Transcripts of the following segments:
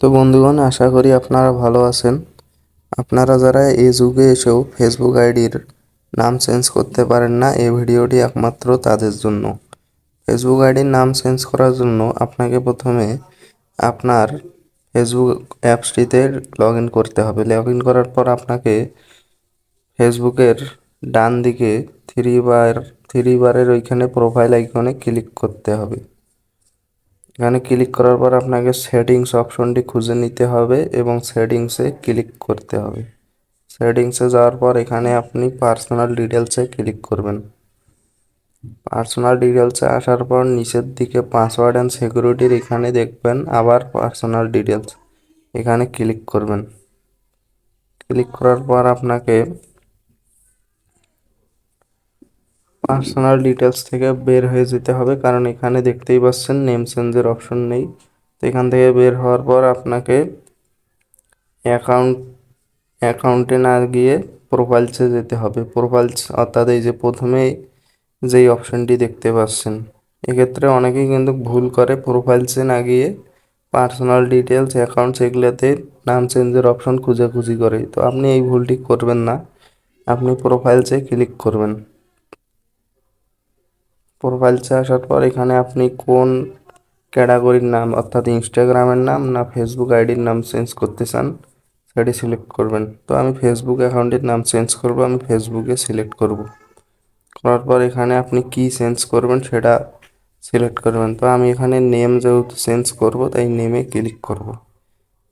তো বন্ধুগণ, আশা করি আপনারা ভালো আছেন। আপনারা যারা এই যুগে এসেও ফেসবুক আইডির নাম চেঞ্জ করতে পারেন না, এই ভিডিওটি একমাত্র তাদের জন্য। ফেসবুক আইডির নাম চেঞ্জ করার জন্য আপনাকে প্রথমে আপনার ফেসবুক অ্যাপসটিতে লগ ইন করতে হবে। লগ ইন করার পর আপনাকে ফেসবুকের ডান দিকে থ্রি বার থ্রি বারের ওইখানে প্রোফাইল আইকনে ক্লিক করতে হবে। এখানে ক্লিক করার পর আপনাকে সেটিংস অপশনটি খুঁজে নিতে হবে এবং সেটিংসে ক্লিক করতে হবে। সেটিংসে যাওয়ার পর এখানে আপনি পার্সোনাল ডিটেলসে ক্লিক করবেন। পার্সোনাল ডিটেলসে আসার পর নিচের দিকে পাসওয়ার্ড অ্যান্ড সিকিউরিটির এখানে দেখবেন আবার পার্সোনাল ডিটেলস এখানে ক্লিক করবেন। ক্লিক করার পর আপনাকে পার্সোনাল ডিটেলস থেকে বের হয়ে যেতে হবে, কারণ এখানে দেখতেই পাচ্ছেন নেম চেঞ্জের অপশন নেই। তো এখান থেকে বের হওয়ার পর আপনাকে অ্যাকাউন্ট অ্যাকাউন্টে না গিয়ে প্রোফাইলসে যেতে হবে। প্রোফাইলস অর্থাৎ এই যে প্রথমে যেই অপশনটি দেখতে পাচ্ছেন, এক্ষেত্রে অনেকেই কিন্তু ভুল করে প্রোফাইলসে না গিয়ে পার্সোনাল ডিটেলস অ্যাকাউন্ট এগুলোতে নাম চেঞ্জের অপশন খুঁজাখুঁজি করে। তো আপনি এই ভুলটি করবেন না, আপনি প্রোফাইলসে ক্লিক করবেন। প্রোফাইলসে আসার পর এখানে আপনি কোন ক্যাটাগরির নাম, অর্থাৎ ইনস্টাগ্রামের নাম না ফেসবুক আইডির নাম চেঞ্জ করতে চান, সেটি সিলেক্ট করবেন। তো আমি ফেসবুক অ্যাকাউন্টের নাম চেঞ্জ করব, আমি ফেসবুকে সিলেক্ট করব। করার পর এখানে আপনি কি চেঞ্জ করবেন সেটা সিলেক্ট করবেন। তো আমি এখানে নেম যেহেতু চেঞ্জ করব, তাই নেমে ক্লিক করব।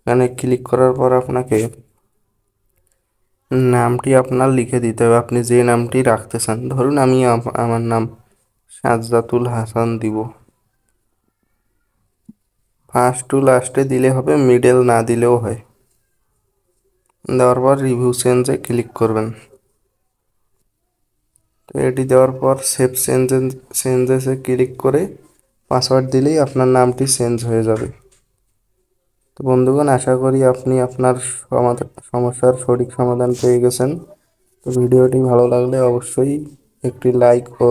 এখানে ক্লিক করার পর আপনাকে নামটি আপনার লিখে দিতে হবে। আপনি যে নামটি রাখতে চান, ধরুন আমি, আমার নাম সাজ্জাতুল হাসান দিব। ফার্স্ট টু লাস্টে দিলে হবে মিডল না দিলেও হয়। দেওয়ার পর রিভিউ চেঞ্জে ক্লিক করবেন। তো এটি দেওয়ার পর সেভ চেঞ্জ চেঞ্জেসে ক্লিক করে পাসওয়ার্ড দিলেই আপনার নামটি চেঞ্জ হয়ে যাবে। তো বন্ধুগণ, আশা করি আপনি আপনার সমস্যার সঠিক সমাধান পেয়ে গেছেন। তো ভিডিওটি ভালো লাগলে অবশ্যই একটি লাইক ও